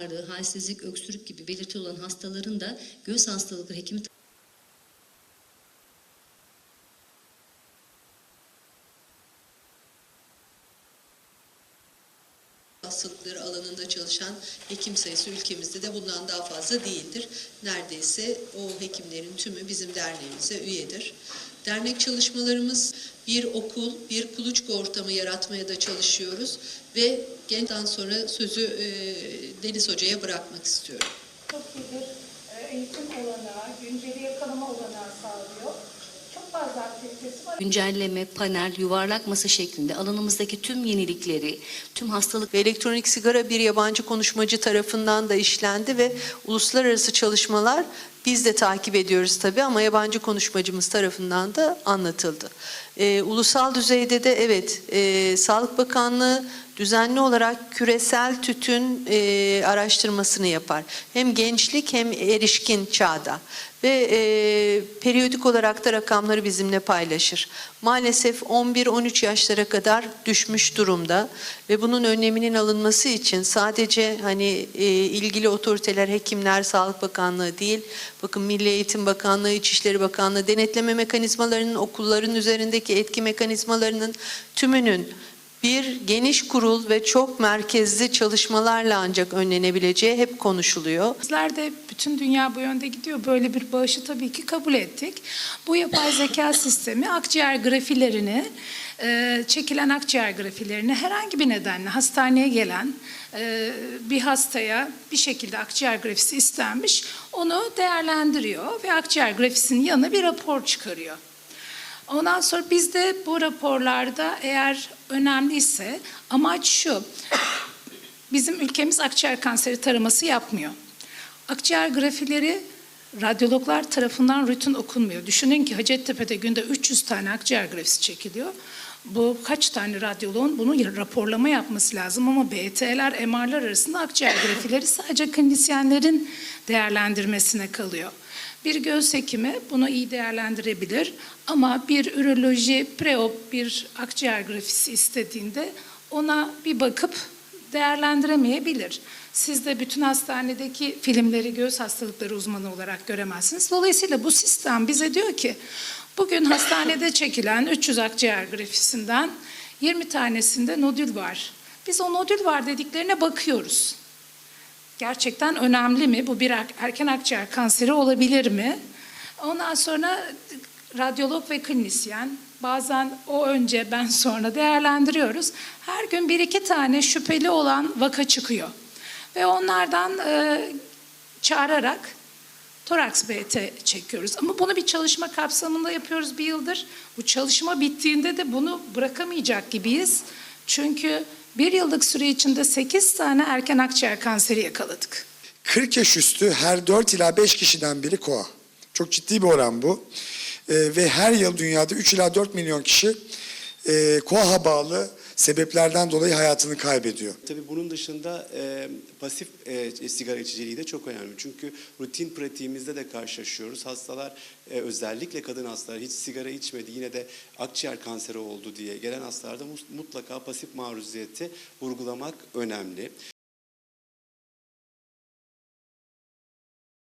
ağrı, halsizlik, öksürük gibi belirti olan hastaların da göğüs hastalıkları hekimi hastalıkları alanında çalışan hekim sayısı ülkemizde de bundan daha fazla değildir. Neredeyse o hekimlerin tümü bizim derneğimize üyedir. Dernek çalışmalarımız bir okul, bir kuluçka ortamı yaratmaya da çalışıyoruz ve gençten sonra sözü e, Deniz Hoca'ya bırakmak istiyorum. çok iyi bir e, eğitim olanağı, günceli yakalama olanağı sağlıyor. Çok fazla aktivitesi var. güncelleme, panel, yuvarlak masa şeklinde alanımızdaki tüm yenilikleri, tüm hastalık Ve elektronik sigara bir yabancı konuşmacı tarafından da işlendi ve uluslararası çalışmalar biz de takip ediyoruz tabii ama yabancı konuşmacımız tarafından da anlatıldı. Ee, ulusal düzeyde de evet e, Sağlık Bakanlığı düzenli olarak küresel tütün e, araştırmasını yapar. Hem gençlik hem erişkin çağda ve e, periyodik olarak da rakamları bizimle paylaşır. Maalesef 11-13 yaşlara kadar düşmüş durumda ve bunun önleminin alınması için sadece hani e, ilgili otoriteler, hekimler, Sağlık Bakanlığı değil, bakın Milli Eğitim Bakanlığı, İçişleri Bakanlığı denetleme mekanizmalarının, okulların üzerindeki etki mekanizmalarının tümünün bir geniş kurul ve çok merkezli çalışmalarla ancak önlenebileceği hep konuşuluyor. Bizler de bütün dünya bu yönde gidiyor. Böyle bir bağışı tabii ki kabul ettik. Bu yapay zeka sistemi akciğer grafilerini, e, çekilen akciğer grafilerini herhangi bir nedenle hastaneye gelen e, bir hastaya bir şekilde akciğer grafisi istenmiş, onu değerlendiriyor ve akciğer grafisinin yanına bir rapor çıkarıyor. Ondan sonra biz de bu raporlarda eğer önemliyse amaç şu. Bizim ülkemiz akciğer kanseri taraması yapmıyor. Akciğer grafileri radyologlar tarafından rutin okunmuyor. Düşünün ki Hacettepe'de günde 300 tane akciğer grafisi çekiliyor. Bu kaç tane radyoloğun bunu raporlama yapması lazım ama BT'ler, MR'lar arasında akciğer grafileri sadece klinisyenlerin değerlendirmesine kalıyor. Bir göğüs hekimi bunu iyi değerlendirebilir ama bir üroloji preop bir akciğer grafisi istediğinde ona bir bakıp değerlendiremeyebilir. Siz de bütün hastanedeki filmleri göğüs hastalıkları uzmanı olarak göremezsiniz. Dolayısıyla bu sistem bize diyor ki bugün hastanede çekilen 300 akciğer grafisinden 20 tanesinde nodül var. Biz o nodül var dediklerine bakıyoruz. Gerçekten önemli mi? Bu bir er- erken akciğer kanseri olabilir mi? Ondan sonra radyolog ve klinisyen bazen o önce ben sonra değerlendiriyoruz. Her gün bir iki tane şüpheli olan vaka çıkıyor. Ve onlardan e, çağırarak toraks BT çekiyoruz. Ama bunu bir çalışma kapsamında yapıyoruz bir yıldır. Bu çalışma bittiğinde de bunu bırakamayacak gibiyiz. Çünkü bir yıllık süre içinde 8 tane erken akciğer kanseri yakaladık. 40 yaş üstü her 4 ila 5 kişiden biri koa. Çok ciddi bir oran bu. Ee, ve her yıl dünyada 3 ila 4 milyon kişi e, koaha bağlı sebeplerden dolayı hayatını kaybediyor. Tabii bunun dışında e, pasif e, sigara içiciliği de çok önemli. Çünkü rutin pratiğimizde de karşılaşıyoruz. Hastalar e, özellikle kadın hastalar hiç sigara içmedi yine de akciğer kanseri oldu diye gelen hastalarda mutlaka pasif maruziyeti vurgulamak önemli.